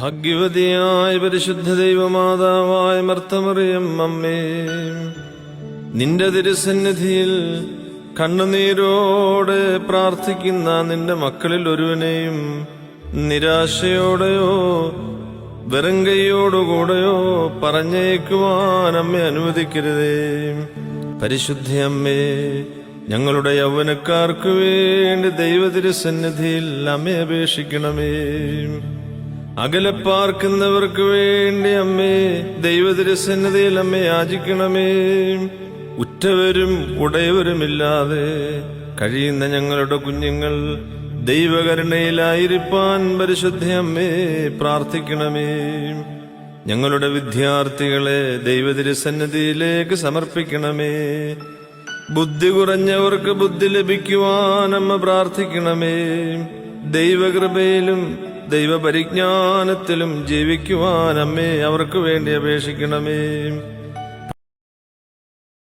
ഭാഗ്യവതിയായ പരിശുദ്ധ ദൈവമാതാവായ മർത്തമറിയം അമ്മേ. നിന്റെ തിരുസന്നിധിയിൽ കണ്ണുനീരോടെ പ്രാർത്ഥിക്കുന്ന നിന്റെ മക്കളിൽ ഒരുവനെയും നിരാശയോടെയോ വെറും കൈയോടുകൂടെയോ പറഞ്ഞേക്കുവാൻ അമ്മ അനുവദിക്കരുതേ. പരിശുദ്ധ അമ്മേ ഞങ്ങളുടെ യൗവനക്കാർക്ക് വേണ്ടി ദൈവതിരുസന്നിധിയിൽ അമ്മയെ അപേക്ഷിക്കണമേ. അകലെ പാർക്കുന്നവർക്ക് വേണ്ടി അമ്മേ ദൈവതിരുസന്നിധിയിൽ അമ്മ യാചിക്കണമേ. ഉറ്റവരും ഉടയവരുമില്ലാതെ കഴിയുന്ന ഞങ്ങളുടെ കുഞ്ഞുങ്ങൾ ദൈവകരുണയിലായിരിക്കാൻ പരിശുദ്ധ അമ്മേ പ്രാർത്ഥിക്കണമേ. ഞങ്ങളുടെ വിദ്യാർത്ഥികളെ ദൈവതിരുസന്നിധിയിലേക്ക് സമർപ്പിക്കണമേ. ബുദ്ധി കുറഞ്ഞവർക്ക് ബുദ്ധി ലഭിക്കുവാൻ അമ്മ പ്രാർത്ഥിക്കണമേ. ദൈവകൃപയിലും ദൈവപരിജ്ഞാനത്തിലും ജീവിക്കുവാൻ അമ്മേ അവർക്ക് വേണ്ടി അപേക്ഷിക്കണമേ.